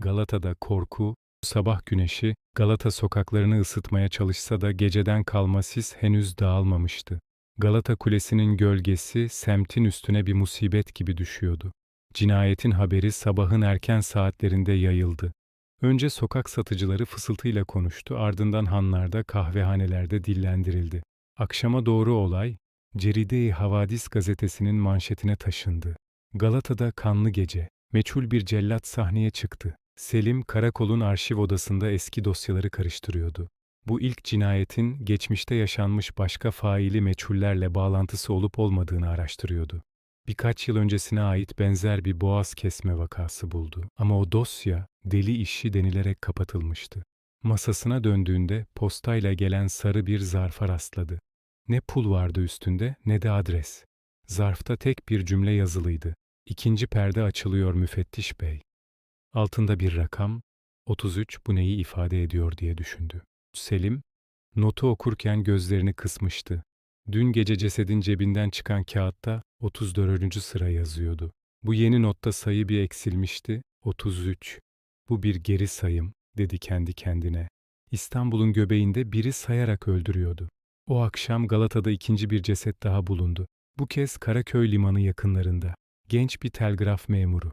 Galata'da korku, sabah güneşi Galata sokaklarını ısıtmaya çalışsa da geceden kalma sis henüz dağılmamıştı. Galata Kulesi'nin gölgesi semtin üstüne bir musibet gibi düşüyordu. Cinayetin haberi sabahın erken saatlerinde yayıldı. Önce sokak satıcıları fısıltıyla konuştu, ardından hanlarda, kahvehanelerde dillendirildi. Akşama doğru olay, Ceride-i Havadis gazetesinin manşetine taşındı. Galata'da kanlı gece, meçhul bir cellat sahneye çıktı. Selim, karakolun arşiv odasında eski dosyaları karıştırıyordu. Bu ilk cinayetin geçmişte yaşanmış başka faili meçhullerle bağlantısı olup olmadığını araştırıyordu. Birkaç yıl öncesine ait benzer bir boğaz kesme vakası buldu. Ama o dosya deli işi denilerek kapatılmıştı. Masasına döndüğünde postayla gelen sarı bir zarfa rastladı. Ne pul vardı üstünde ne de adres. Zarfta tek bir cümle yazılıydı. İkinci perde açılıyor müfettiş bey. Altında bir rakam, 33 bu neyi ifade ediyor diye düşündü. Selim, notu okurken gözlerini kısmıştı. Dün gece cesedin cebinden çıkan kağıtta 34. sıra yazıyordu. Bu yeni notta sayı bir eksilmişti, 33. Bu bir geri sayım, dedi kendi kendine. İstanbul'un göbeğinde biri sayarak öldürüyordu. O akşam Galata'da ikinci bir ceset daha bulundu. Bu kez Karaköy limanı yakınlarında. Genç bir telgraf memuru.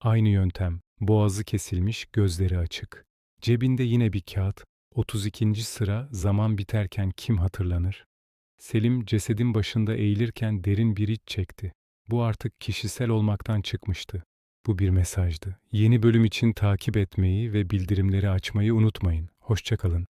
Aynı yöntem, boğazı kesilmiş, gözleri açık. Cebinde yine bir kağıt, 32. sıra zaman biterken kim hatırlanır? Selim cesedin başında eğilirken derin bir iç çekti. Bu artık kişisel olmaktan çıkmıştı. Bu bir mesajdı. Yeni bölüm için takip etmeyi ve bildirimleri açmayı unutmayın. Hoşçakalın.